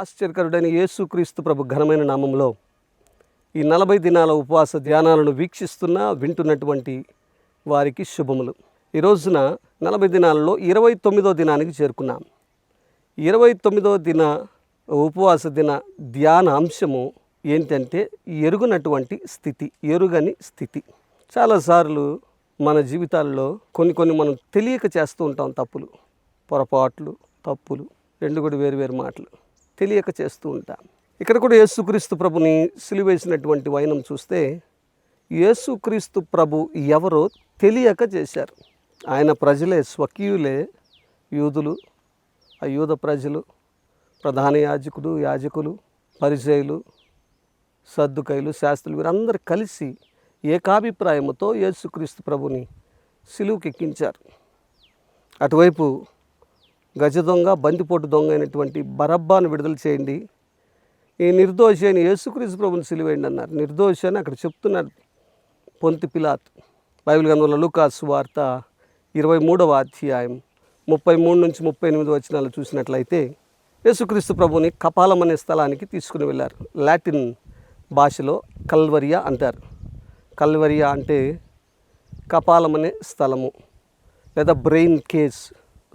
ఆశ్చర్యకరుడైన యేసుక్రీస్తు ప్రభు ఘనమైన నామంలో ఈ నలభై దినాల ఉపవాస ధ్యానాలను వీక్షిస్తున్న వింటున్నటువంటి వారికి శుభములు. ఈ రోజున నలభై దినాలలో ఇరవై తొమ్మిదో దినానికి చేరుకున్నాం. ఇరవై తొమ్మిదో దిన ఉపవాస దిన ధ్యాన అంశము ఏంటంటే ఎరుగనటువంటి స్థితి ఎరుగని స్థితి. చాలాసార్లు మన జీవితాల్లో కొన్ని కొన్ని మనం తెలియక చేస్తూ ఉంటాం తప్పులు పొరపాట్లు తప్పులు రెండు కూడా వేరు వేరు మాటలు. తెలియక చేస్తూ ఉంటాం. ఇక్కడ కూడా యేసుక్రీస్తు ప్రభుని సిలివేసినటువంటి వైనం చూస్తే యేసుక్రీస్తు ప్రభు ఎవరో తెలియక చేశారు. ఆయన ప్రజలే స్వకీయులే యూదులు ఆ యూద ప్రజలు ప్రధాన యాజకుడు యాజకులు పరిచయులు సర్దుకైలు శాస్త్రులు వీరందరూ కలిసి ఏకాభిప్రాయముతో యేసుక్రీస్తు ప్రభుని సిలువుకెక్కించారు. అటువైపు గజ దొంగ బందిపోటు దొంగ అయినటువంటి బరబ్బాను విడుదల చేయండి. ఈ నిర్దోషి అని యేసుక్రీస్తు ప్రభుని సిలివేయండి అన్నారు. నిర్దోషి అని అక్కడ చెప్తున్నారు పొంతి పిలాత్. బైబిల్ గ్రంథంలో లూకాసు వార్త ఇరవై మూడవ అధ్యాయం ముప్పై మూడు నుంచి ముప్పై ఎనిమిది వచ్చినాలు చూసినట్లయితే యేసుక్రీస్తు ప్రభుని కపాలం అనే స్థలానికి తీసుకుని వెళ్ళారు. లాటిన్ భాషలో కల్వరియా అంటారు. కల్వరియా అంటే కపాలం అనే స్థలము లేదా బ్రెయిన్ కేస్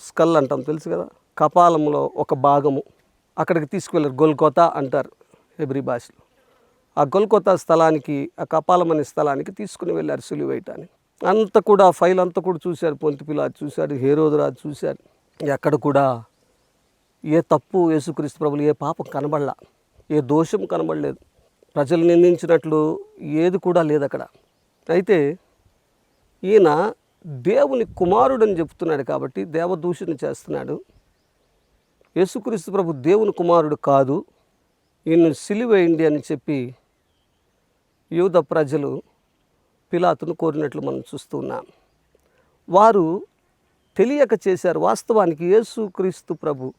స్కల్ అంటాం తెలుసు కదా? కపాలంలో ఒక భాగము. అక్కడికి తీసుకువెళ్ళారు. గొల్కొతా అంటారు హెబ్రి భాషలో. ఆ గొల్కొతా స్థలానికి ఆ కపాలం అనే స్థలానికి తీసుకుని వెళ్ళారు సులువేయటానికి అంతా కూడా ఫైల్ అంతా కూడా చూశారు. పొంతి చూశారు చూశాడు హేరోదురాజు చూశారు. ఎక్కడ కూడా ఏ తప్పు యేసుక్రీస్తు ప్రభులు ఏ పాపం కనబడలా. ఏ దోషం కనబడలేదు. ప్రజలు నిందించినట్లు ఏది కూడా లేదు అక్కడ అయితే ఈయన దేవుని కుమారుడని చెప్తున్నాడు కాబట్టి దేవదూషణ చేస్తున్నాడు. యేసుక్రీస్తు ప్రభు దేవుని కుమారుడు కాదు. ఈయన్ను సిలివేయండి అని చెప్పి యూద ప్రజలు పిలాతును కోరినట్లు మనం చూస్తున్నాం వారు తెలియక చేశారు. వాస్తవానికి యేసుక్రీస్తు ప్రభు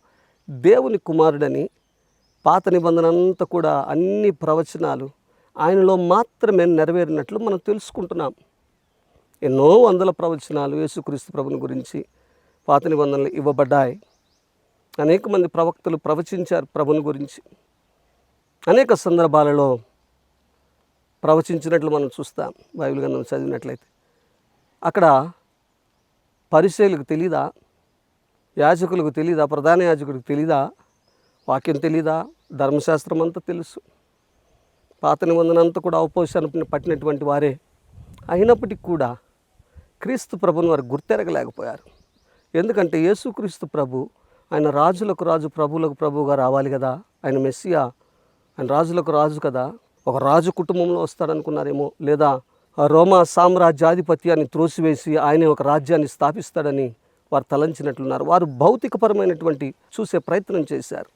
దేవుని కుమారుడని పాత నిబంధన అంతా కూడా అన్ని ప్రవచనాలు ఆయనలో మాత్రమే నెరవేరినట్లు మనం తెలుసుకుంటున్నాం. ఎన్నో వందల ప్రవచనాలు యేసుక్రీస్తు ప్రభుని గురించి పాత నిబంధనలు ఇవ్వబడ్డాయి. అనేక మంది ప్రవక్తలు ప్రవచించారు ప్రభుని గురించి. అనేక సందర్భాలలో ప్రవచించినట్లు మనం చూస్తాం బైబిల్ గ్రంథం చదివినట్లయితే. అక్కడ పరిశైలకు తెలీదా? యాజకులకు తెలీదా? ప్రధాన యాజకుడికి తెలీదా? వాక్యం తెలీదా? ధర్మశాస్త్రం అంతా తెలుసు. పాత నిబంధన అంతా కూడా అవపోషణ పట్టినటువంటి వారే అయినప్పటికీ కూడా క్రీస్తు ప్రభుని వారు గుర్తెరగలేకపోయారు. ఎందుకంటే యేసుక్రీస్తు ప్రభు ఆయన రాజులకు రాజు ప్రభువులకు ప్రభువుగా రావాలి కదా? ఆయన మెస్సియా ఆయన రాజులకు రాజు కదా? ఒక రాజు కుటుంబంలో వస్తాడనుకున్నారేమో? లేదా రోమా సామ్రాజ్యాధిపత్యాన్ని త్రోసివేసి ఆయనే ఒక రాజ్యాన్ని స్థాపిస్తాడని వారు తలంచినట్లున్నారు. వారు భౌతికపరమైనటువంటి చూసే ప్రయత్నం చేశారు.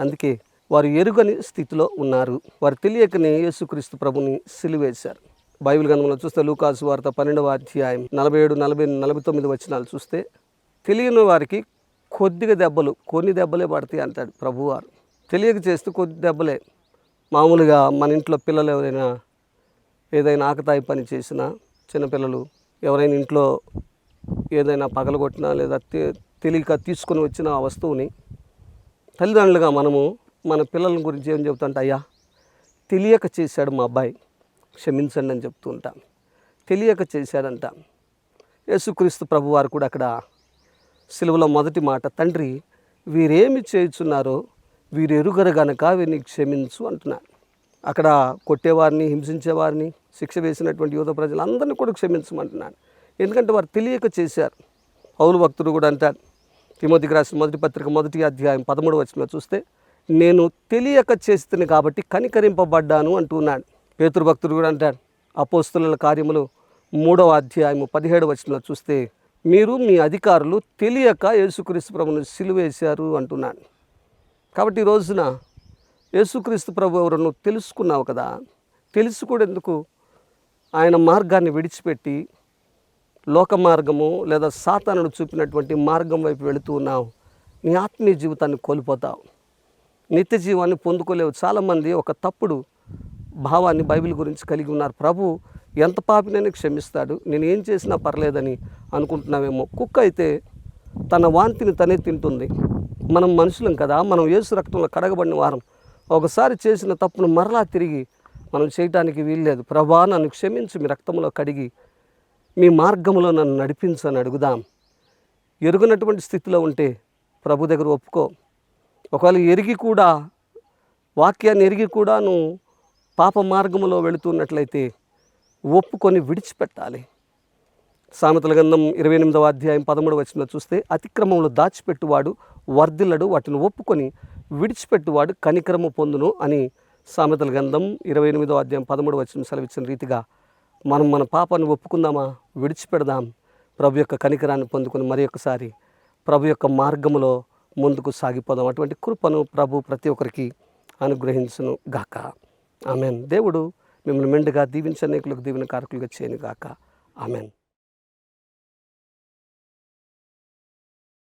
అందుకే వారు ఎరుగని స్థితిలో ఉన్నారు. వారు తెలియకనే యేసుక్రీస్తు ప్రభుని సిలివేశారు. బైబిల్ గ్రంథంలో చూస్తే లూకాసు వార్త పన్నెండవ అధ్యాయం నలభై ఏడు నలభై నలభై తొమ్మిది వచ్చినాలు చూస్తే తెలియని వారికి కొద్దిగా దెబ్బలు కొన్ని దెబ్బలే పడతాయి అంటాడు ప్రభువారు. తెలియక చేస్తే కొద్ది దెబ్బలే. మామూలుగా మన ఇంట్లో పిల్లలు ఎవరైనా ఏదైనా ఆకతాయి పని చేసినా చిన్నపిల్లలు ఎవరైనా ఇంట్లో ఏదైనా పగలగొట్టినా లేదా తె- తెలియక తీసుకొని వచ్చిన ఆ వస్తువుని తల్లిదండ్రులుగా మనము మన పిల్లల గురించి ఏం చెబుతుంటే అయ్యా తెలియక చేశాడు మా అబ్బాయి. క్షమించండి అని చెప్తూ ఉంటాం. తెలియక చేశాడంట. యేసుక్రీస్తు ప్రభు వారు కూడా అక్కడ సిలువలో మొదటి మాట తండ్రి వీరేమి చేయుచున్నారో వీరు ఎరుగరు గనక వీరిని క్షమించు అంటున్నాను అక్కడ కొట్టేవారిని హింసించేవారిని శిక్ష వేసినటువంటి యువత ప్రజలందరినీ కూడా క్షమించమంటున్నాను ఎందుకంటే వారు తెలియక చేశారు. అవును భక్తుడు కూడా అంటారు తిమోతికి రాసిన మొదటి పత్రిక మొదటి అధ్యాయం పదమూడు వచ్చిన చూస్తే నేను తెలియక చేస్తుంది కాబట్టి కనికరింపబడ్డాను అంటున్నాడు పేతురు కూడా అంటాడు. అపోస్తుల కార్యములు మూడవ అధ్యాయము పదిహేడు వచనంలో చూస్తే మీరు మీ అధికారులు తెలియక యేసుక్రీస్తు ప్రభుని సిలువేశారు అంటున్నాను కాబట్టి ఈ రోజున యేసుక్రీస్తు ప్రభు ఎవరను తెలుసుకున్నావు కదా? తెలుసుకునేందుకు ఆయన మార్గాన్ని విడిచిపెట్టి లోక మార్గము లేదా సాతానుడు చూపినటువంటి మార్గం వైపు వెళుతూ ఉన్నావు. నీ ఆత్మీయ జీవితాన్ని కోల్పోతావు. నిత్య జీవాన్ని పొందుకోలేవు. చాలామంది ఒక తప్పుడు భావాన్ని బైబిల్ గురించి కలిగి ఉన్నారు. ప్రభు ఎంత పాపినని క్షమిస్తాడు నేను ఏం చేసినా పర్లేదని అనుకుంటున్నావేమో. కుక్క అయితే తన వాంతిని తనే తింటుంది. మనం మనుషులం కదా మనం యేసు రక్తంలో కడగబడిన వారం. ఒకసారి చేసిన తప్పును మరలా తిరిగి మనం చేయటానికి వీల్లేదు. ప్రభా నన్ను క్షమించి మీ రక్తంలో కడిగి మీ మార్గంలో నన్ను నడిపించని అడుగుదాం. ఎరుగునటువంటి స్థితిలో ఉంటే ప్రభు దగ్గర ఒప్పుకో. ఒకవేళ ఎరిగి కూడా వాక్యాన్ని ఎరిగి కూడా నువ్వు పాప మార్గములో వెళుతున్నట్లయితే ఒప్పుకొని విడిచిపెట్టాలి. సామెతల గంధం ఇరవై ఎనిమిదవ అధ్యాయం పదమూడు వచ్చిన చూస్తే అతిక్రమంలో దాచిపెట్టువాడు వర్ధిల్లడు వాటిని ఒప్పుకొని విడిచిపెట్టువాడు కనికరము పొందును అని సామెతల గంధం ఇరవై ఎనిమిదవ అధ్యాయం పదమూడు వచ్చిన సెలవిచ్చిన రీతిగా మనం మన పాపాన్ని ఒప్పుకుందామా? విడిచిపెడదాం. ప్రభు యొక్క కనికరాన్ని పొందుకుని మరి ఒకసారి ప్రభు యొక్క మార్గములో ముందుకు సాగిపోదాం. అటువంటి కృపను ప్రభు ప్రతి ఒక్కరికి అనుగ్రహించును గాక ఆమెన్. దేవుడు మిమ్మల్ని మెండుగా దీవించనేకులకు దీవెన కారకులుగా చేయను గాక ఆమెన్.